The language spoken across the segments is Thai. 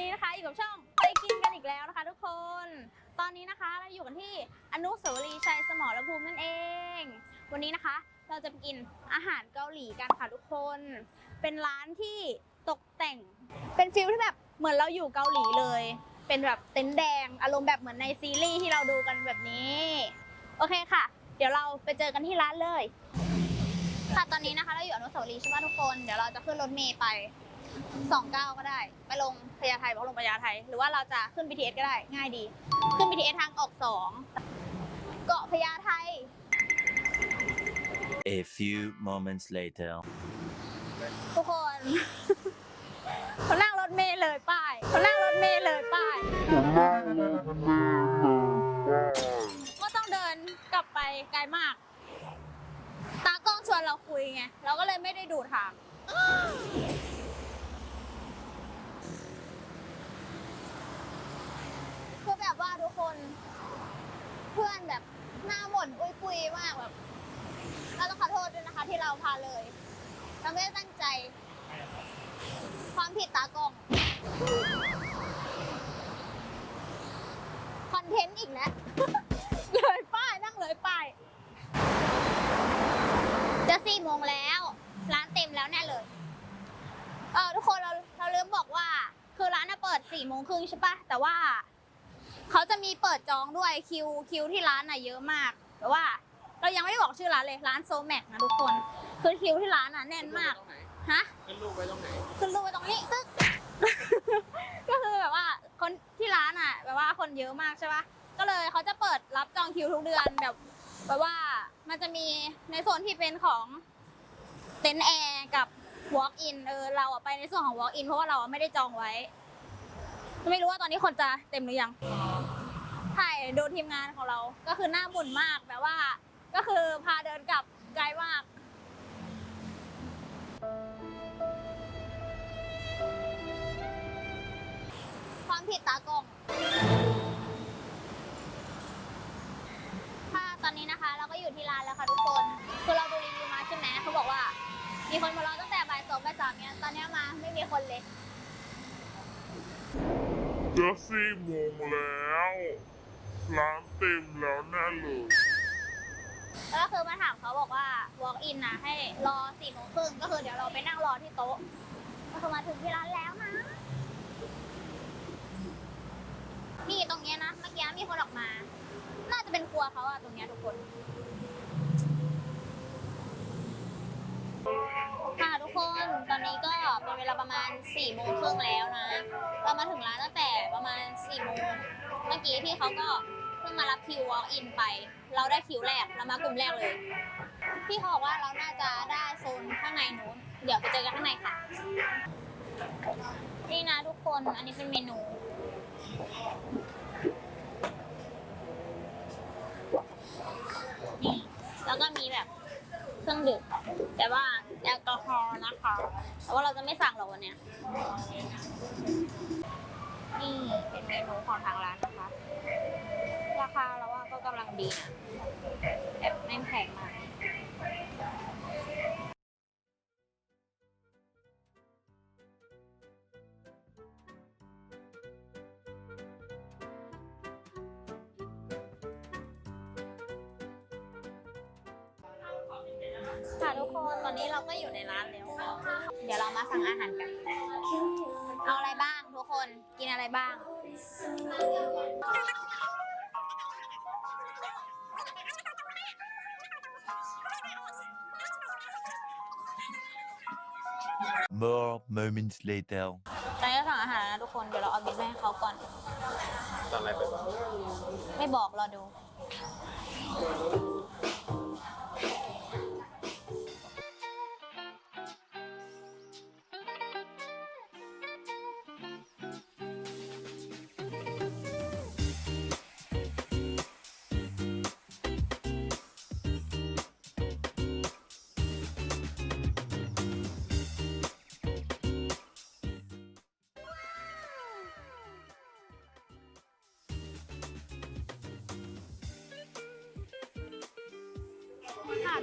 นี้นะคะอยู่กับช่องไปกินกันอีกแล้วนะคะ ทุกคน ตอนนี้นะคะเราอยู่กันที่อนุสาวรีย์ชัยสมรภูมินั่นเอง วันนี้นะคะ เราจะไปกินอาหารเกาหลีกันค่ะทุกคน เป็นร้านที่ตกแต่ง เป็นฟิลที่แบบเหมือนเราอยู่เกาหลีเลย เป็นแบบเต็นท์แดงอารมณ์แบบเหมือนในซีรีส์ที่เราดูกันแบบนี้ โอเคค่ะ เดี๋ยวเราไปเจอกันที่ร้านเลย ค่ะตอนนี้นะคะเราอยู่อนุสาวรีย์ใช่ไหมทุกคน เดี๋ยวเราจะขึ้นรถเมล์ไป สองเก้าก็ได้ ไปลงพญาไทบอกลงพญาไทหรือว่าเราจะขึ้น BTS ก็ได้ง่ายดี ขึ้น BTS ทางออกสองเกาะพญาไท A few moments later. ทุกคนเขานั่งรถเมล์เลยป้ายเขานั่งรถเมล์เลยป้ายก็ต้องเดินกลับไปไกลมาก ตากล้องชวนเราคุยไง เราก็เลยไม่ได้ดูทาง คือแบบ ว่าทุกคน เพื่อนแบบหน้าหม่นปุยปุยๆมากแบบเราต้องขอโทษด้วยนะคะ ที่เราพาเลยเราไม่ได้ตั้งใจ ความผิดตากล้องคอนเทนต์อีกแล้วเลยป้ายนั่งเลยป้ายจะสี่โมงแล้ว ร้านเต็มแล้วแน่เลยเออทุกคนเราเราลืมบอกว่า คือร้านน่ะเปิดสี่โมงครึ่งใช่ปะแต่ว่า เขาจะมีเปิดจองด้วยคิวคิวที่ร้านน่ะเยอะมากแต่ว่า เรายังไม่ได้บอกชื่อร้านเลยร้านโซแม็กนะทุกคนคือคิวที่ร้านน่ะแน่นมากฮะขึ้นรูปไว้ตรงไหนขึ้นรูปไว้ตรงนี้ตึ๊กก็คือแบบว่าคนที่ร้านอะ แบบว่าคนเยอะมากใช่ปะก็เลยเขาจะเปิดรับจองคิวทุกเดือนแบบแบบว่ามันจะมีในโซนที่เป็นของเต็นท์แอร์กับ walk in เออเราอะไปในส่วนของ walk in เพราะว่าเราอะไม่ได้จองไว้ ไม่รู้ว่าตอนนี้คนจะเต็มหรือยังถ่าย ดูทีมงานของเรา ก็คือหน้าบุญมากแบบว่า ก็คือพาเดินกลับไกลมากความผิดตากล้องค่ะตอนนี้นะคะ เราก็อยู่ที่ร้านแล้วค่ะทุกคน คือเราดูรีวิวมาใช่ไหมเขาบอกว่า มีคนมารอตั้งแต่บ่ายสองบ่ายสามเนี่ย ตอนนี้มาไม่มีคนเลยจะสี่โมงแล้ว ร้านเต็มแล้วแน่เลยแล้วก็คือมาถามเขาบอกว่า walk in นะให้รอสี่โมงครึ่งก็คือเดี๋ยวเราไปนั่งรอที่โต๊ะ ก็คือมาถึงที่ร้านแล้วนะ นี่ตรงเนี้ยนะเมื่อกี้มีคนออกมา น่าจะเป็นครัวเขาอะตรงเนี้ยทุกคน ค่ะทุกคนตอนนี้ก็เป็นเวลาประมาณ4ี่โมงครึ่งแล้วนะ เรามาถึงร้านตั้งแต่ประมาณ4ี่โมงเมื่อกี้พี่เขาก็ เพิ่งมารับคิว walk in ไป เราได้คิวแรกเรามากลุ่มแรกเลย พี่เขาบอกว่าเราน่าจะได้โซนข้างในนู้น เดี๋ยวไปเจอกันข้างในค่ะ นี่นะทุกคน อันนี้เป็นเมนู นี่ แล้วก็มีแบบเครื่องดื่มแต่ว่าแอลกอฮอล์นะคะ แต่ว่าเราจะไม่สั่งหรอกวันเนี้ยนี่เป็นเมนูของทางร้าน คะราคาเราว่าก็กำลังดีนะแบบไม่แพงมากค่ะทุกคนตอนนี้เราก็อยู่ในร้านแล้ว เดี๋ยวเรามาสั่งอาหารกัน เอาอะไรบ้างทุกคน กินอะไรบ้าง More moments later. ตอนนี้เราสั่งอาหารแล้วนะทุกคน เดี๋ยวเราเอาบิลไปให้เขาก่อนตอนอะไรไปบ้างไม่บอกรอดู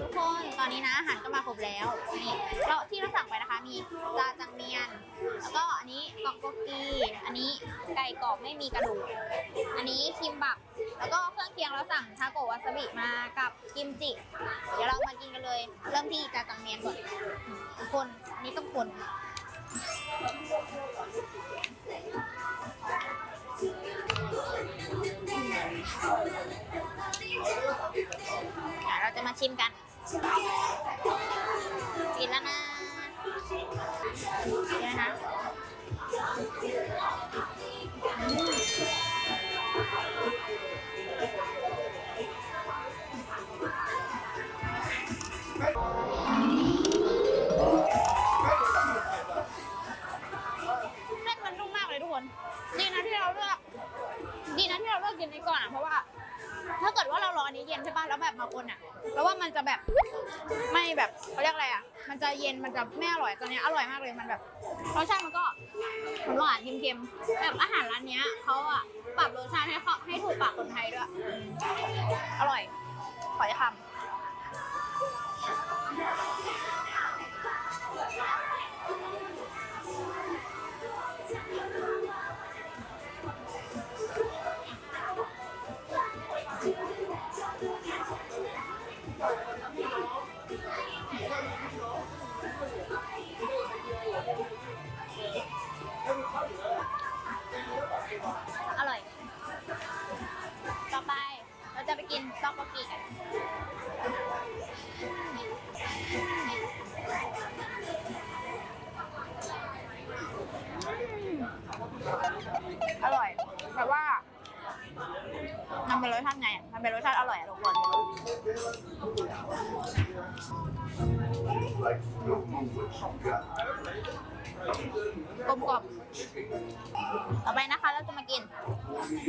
ทุกคน ตอนนี้นะอาหารก็มาครบแล้ว นี่เราที่เราสั่งไปนะคะ มีจาจังเมียน แล้วก็อันนี้ตอกโกกีอันนี้ไก่กรอบไม่มีกระดูก อันนี้คิมบับ แล้วก็เครื่องเคียงเราสั่งทาโกะวาซาบิมากับกิมจิ เดี๋ยวเรามากินกันเลย เริ่มที่จาจังเมียนก่อนคน อันนี้ต้องคนเราจะมาชิมกัน มันจะเย็นมันจะไม่อร่อยตอนนี้อร่อยมากเลยมันแบบรสชาติมันก็หวานเค็มๆแบบอาหารร้านเนี้ยเขาอะปรับรสชาติให้เขาให้ถูกปากคนไทยด้วยอร่อยขอจะคำ กลมกล่อมต่อไปนะคะเราจะมากิน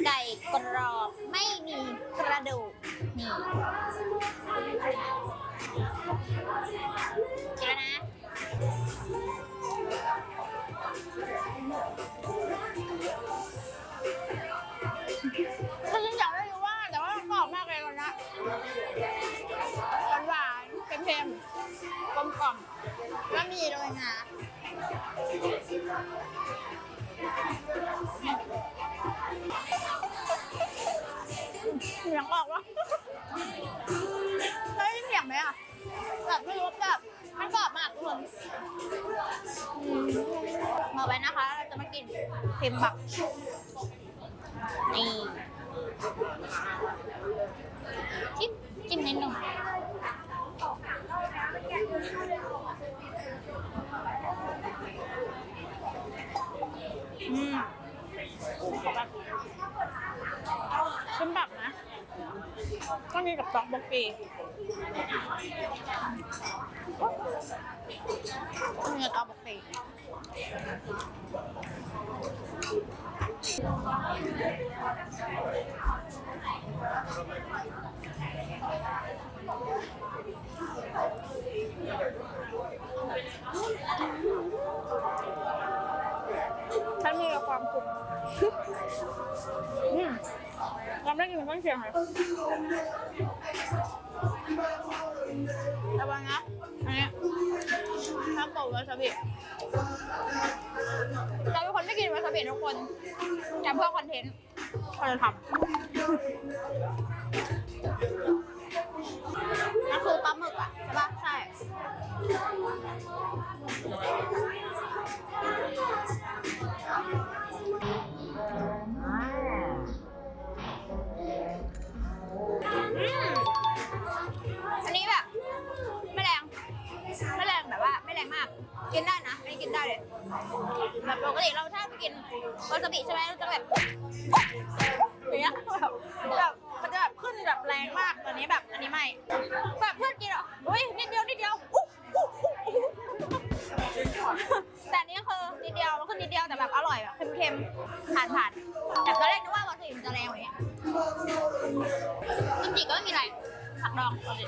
ไก่กรอบไม่มีกระดูกนี่กินแล้วนะคือจริงอยากได้รู้ว่าแต่ว่ากรอบมากเลยตอนนี้หวานๆเค็มๆกลมกล่อมแล้วมีด้วยนะ กินเค็มบัก นี่จิ้มจิ้มนิดหนึ่งอืมชิมแบบนะก็มีกับต๊อกบกกีมีกับต๊อกบกกี ฉันมีแต่ความสุขอืมเรามได้กินมันต้นเชียงเลยระ แต่เพื่อคอนเทนต์เราจะทำนั่นคือปลาหมึกอะ ใช่ปะใช่ อืมอันนี้แบบ ไม่แรง ไม่แรงแบบว่า ไม่แรงมาก กินได้นะไม่ได้กินได้เลยแบบป กินวาซาบิใช่ไหมเราจะแบบอย่างเงี้ยแบบแบบมันจะแบบขึ้นแบบแรงมากตอนนี้แบบอันนี้ไม่แบบเพื่อนกินอะอุ้ยนิดเดียวนิดเดียวอุ๊อุ๊อุ๊แต่อันนี้คือนิดเดียวมันคือนิดเดียวแต่แบบอร่อยแบบเค็มๆผ่านผ่านๆแต่ตอนแรกนึกว่าวาซาบิมันจะแรงกว่านี้กิมจิก็ไม่มีอะไรผักดองปกติ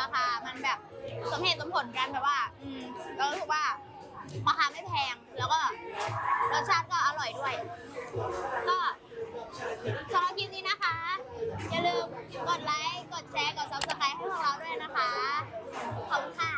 ราคามันแบบสมเหตุสมผลกันแบบว่า อืมเรารู้สึกว่าราคาไม่แพงแล้วก็รสชาติก็อร่อยด้วย ก็สำหรับคลิปนี้นะคะ อย่าลืมกดไลค์ กดแชร์ กดซับสไครต์ให้พวกเราด้วยนะคะ ขอบคุณค่ะ